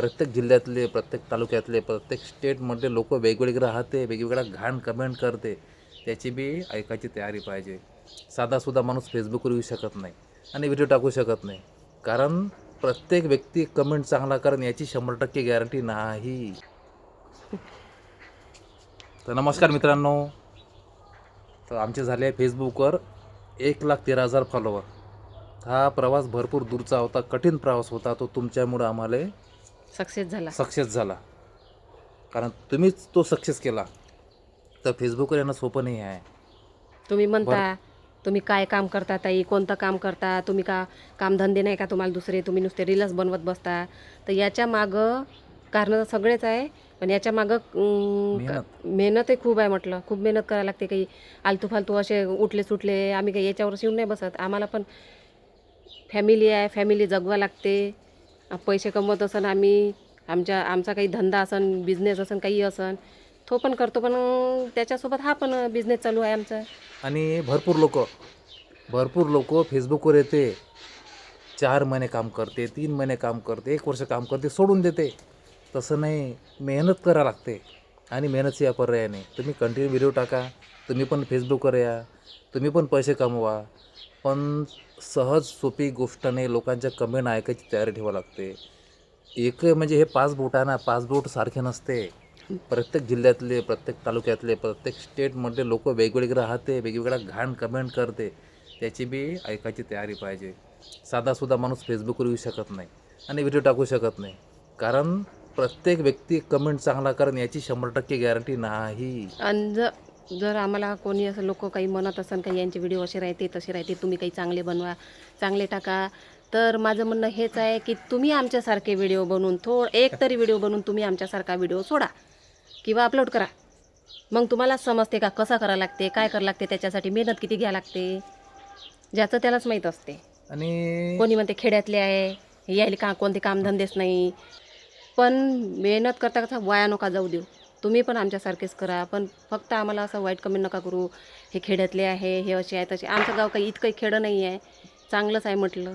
प्रत्येक जिल्ह्यातले प्रत्येक तालुक्यातले प्रत्येक स्टेटमधले लोक वेगवेगळे राहते वेगवेगळ्या घाण कमेंट करते. त्याची बी ऐकायची तयारी पाहिजे. साधासुद्धा माणूस फेसबुकवर येऊ शकत नाही आणि व्हिडिओ टाकू शकत नाही. कारण प्रत्येक व्यक्ती कमेंट चांगला कारण याची शंभर टक्के गॅरंटी नाही. तर नमस्कार मित्रांनो. तर आमचे झाले आहे फेसबुकवर एक लाख तेरा हजार फॉलोवर हा प्रवास भरपूर दूरचा होता कठीण प्रवास होता तो तुमच्यामुळं आम्हाला सक्सेस झाला. सक्सेस झाला. कारण तुम्हीच तो सक्सेस केला. तर फेसबुकवर येणं सोपं नाही आहे. तुम्ही म्हणता तुम्ही काय काम करता ताई? कोणतं काम करता? तुम्ही का कामधंदे नाही का तुम्हाला दुसरे? तुम्ही नुसते रीलच बनवत बसता? तर याच्या मागं कारण सगळेच आहे. पण याच्या मागं मेहनतही खूप आहे म्हटलं. खूप मेहनत करायला लागते काही. आलतू फालतू असे उठले सुटले. आम्ही काही याच्यावर येऊन नाही बसत. आम्हाला पण फॅमिली आहे. फॅमिली जगवा लागते. पैसे कमवत असन आम्ही आमच्या आमचा काही धंदा असन बिझनेस असन काही असन तो पण करतो पण त्याच्यासोबत हा पण बिझनेस चालू आहे आमचा. आणि भरपूर लोक भरपूर लोक फेसबुकवर येते चार महिने काम करते तीन महिने काम करते एक वर्ष काम करते सोडून देते. तसं नाही मेहनत करा लागते. आणि मेहनतशिवाय पर्याय नाही. तुम्ही कंटिन्यू व्हिडिओ टाका तुम्ही पण फेसबुकवर या तुम्ही पण पैसे कमवा पण सहज सोपी गोष्टाने लोकांच्या कमेंट ऐकायची तयारी ठेवावी लागते. एक म्हणजे हे पाच आहे पाच बोट सारखे नसते. प्रत्येक जिल्ह्यातले प्रत्येक तालुक्यातले प्रत्येक स्टेटमधले लोक वेगवेगळे राहते वेगवेगळ्या घाण कमेंट करते. त्याची बी ऐकायची तयारी पाहिजे. साधासुद्धा माणूस फेसबुकवर येऊ शकत नाही आणि व्हिडिओ टाकू शकत नाही. कारण प्रत्येक व्यक्ती कमेंट चांगला कारण याची शंभर टक्के गॅरंटी नाही. जर आम्हाला कोणी असं लोक काही म्हणत असन काही यांचे व्हिडिओ असे राहते तसे राहते तुम्ही काही चांगले बनवा चांगले टाका. तर माझं म्हणणं हेच आहे की तुम्ही आमच्यासारखे व्हिडिओ बनवून थोड एक तरी व्हिडिओ बनवून तुम्ही आमच्यासारखा व्हिडिओ सोडा किंवा अपलोड करा. मग तुम्हाला समजते का कसा करावं लागते काय करावं लागते त्याच्यासाठी मेहनत किती घ्यावं लागते ज्याचं त्यालाच माहीत असते. आणि कोणी म्हणते खेड्यातले आहे यायला का कोणते कामधंदेच नाही. पण मेहनत करता करता वाया नका जाऊ देऊ. तुम्ही पण आमच्यासारखेच करा. पण फक्त आम्हाला असं वाईट कमेंट नका करू. हे खेड्यातले आहे हे असे आहे तसे. आमचं गाव काही इतकं खेडं नाही आहे चांगलंच आहे म्हटलं.